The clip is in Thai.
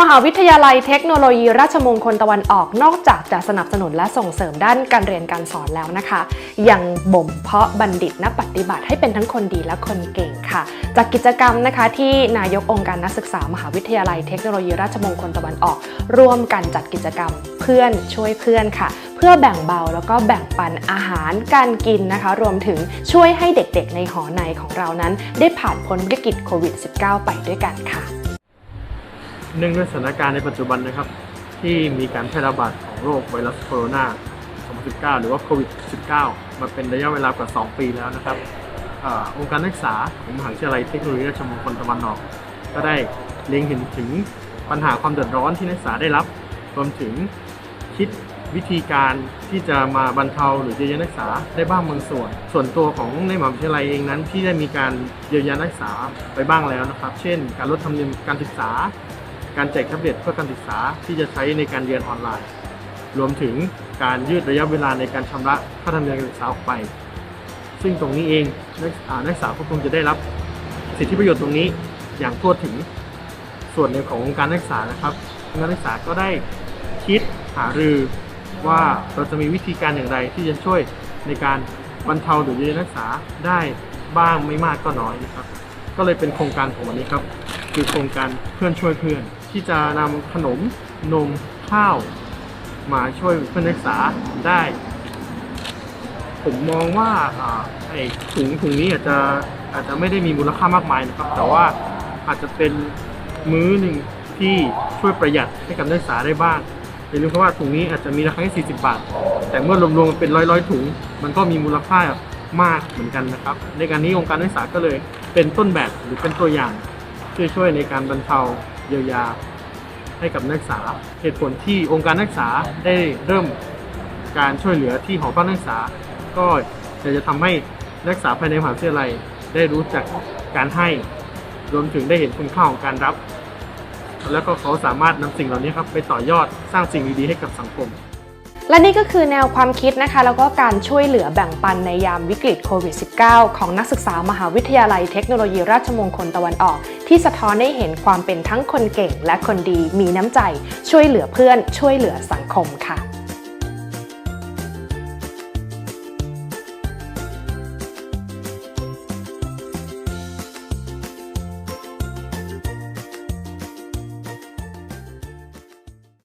มหาวิทยาลัยเทคโนโลยีราชมงคลตะวันออก นอกจากจะสนับสนุนและส่งเสริมด้านการเรียนการสอนแล้วนะคะ ยังบ่มเพาะบัณฑิตนักปฏิบัติให้เป็นทั้งคนดีและคนเก่งค่ะ จากกิจกรรมนะคะที่นายกองค์การนักศึกษามหาวิทยาลัยเทคโนโลยีราชมงคลตะวันออก ร่วมกันจัดกิจกรรมเพื่อนช่วยเพื่อนค่ะ เพื่อแบ่งเบาแล้วก็แบ่งปันอาหารการกินนะคะ รวมถึงช่วยให้เด็กๆ ในหอในของเรานั้น ได้ผ่านพ้นวิกฤตโควิด -19 ไปด้วยกันค่ะ เนื่องด้วยสถานการณ์ในปัจจุบันนะครับ ที่มีการแพร่ระบาดของโรคไวรัสโคโรนา 2019 หรือว่าโควิด -19 มาเป็นระยะเวลากว่า 2 ปีแล้วนะครับอองค์การนักศึกษาของมหาวิทยาลัยเทคโนโลยีราชมงคลตะวันออก ก็ได้เล็งเห็นถึงปัญหาความเดือดร้อนที่นักศึกษาได้รับรวมถึงคิดวิธีการที่จะมาบรรเทาหรือเยียวยานักศึกษาได้บ้างบางส่วน ส่วนตัวของในมหาวิทยาลัยเองนั้น ที่ได้มีการเยียวยานักศึกษาไปบ้างแล้วนะครับ เช่น การลดธรรมเนียมการศึกษา การแจกแท็บเล็ตเพื่อการศึกษาที่จะใช้ในการเรียนออนไลน์ รวมถึงการยืดระยะเวลาในการชำระค่าธรรมเนียมการศึกษาออกไป ซึ่งตรงนี้เองนักศึกษานักศึกษาก็คงจะได้รับสิทธิประโยชน์ตรงนี้อย่างทั่วถึงส่วนในขององค์การนักศึกษานะครับองค์การนักศึกษาก็ได้คิดหารือว่าเราจะมีวิธีการอย่างไรที่จะช่วยในการบรรเทาหรือเยียวยานักศึกษาได้บ้างไม่มากก็น้อยนะครับ ก็เลยเป็นโครงการของวันนี้ครับ คือโครงการเพื่อนช่วยเพื่อน ที่จะนำขนมนมข้าว มาช่วยเพื่อนนักศึกษาได้ ผมมองว่าไอ้ถุงถุงนี้อาจจะอาจจะไม่ได้มีมูลค่ามากมายนะครับ แต่ว่าอาจจะเป็นมื้อหนึ่งที่ช่วยประหยัดให้กับนักศึกษาได้บ้างอย่าลืมครับว่าถุงนี้อาจจะมีราคาแค่40 บาท แต่เมื่อรวมๆเป็นร้อยร้อยๆถุง มันก็มีมูลค่า มากเหมือนกันนะครับ ในการนี้องค์การนักศึกษาก็เลยเป็นต้นแบบหรือเป็นตัวอย่างที่ช่วยในการบรรเทาเยียวยาให้กับนักศึกษา เหตุผลที่องค์การนักศึกษาได้เริ่มการช่วยเหลือที่หอพักนักศึกษา ก็อยากจะทำให้นักศึกษาภายในมหาวิทยาลัยได้รู้จักการให้รวมถึงได้เห็นคุณค่าของการรับ แล้วก็เขาสามารถนำสิ่งเหล่านี้ครับไปต่อยอดสร้างสิ่งดีๆให้กับสังคม และนี่ก็คือแนวความคิดนะคะ แล้วก็การช่วยเหลือแบ่งปันในยามวิกฤตโควิด -19 ของนักศึกษามหาวิทยาลัยเทคโนโลยีราชมงคลตะวันออก ที่สะท้อนให้เห็นความเป็นทั้งคนเก่งและคนดีมีน้ำใจ ช่วยเหลือเพื่อน ช่วยเหลือสังคมค่ะ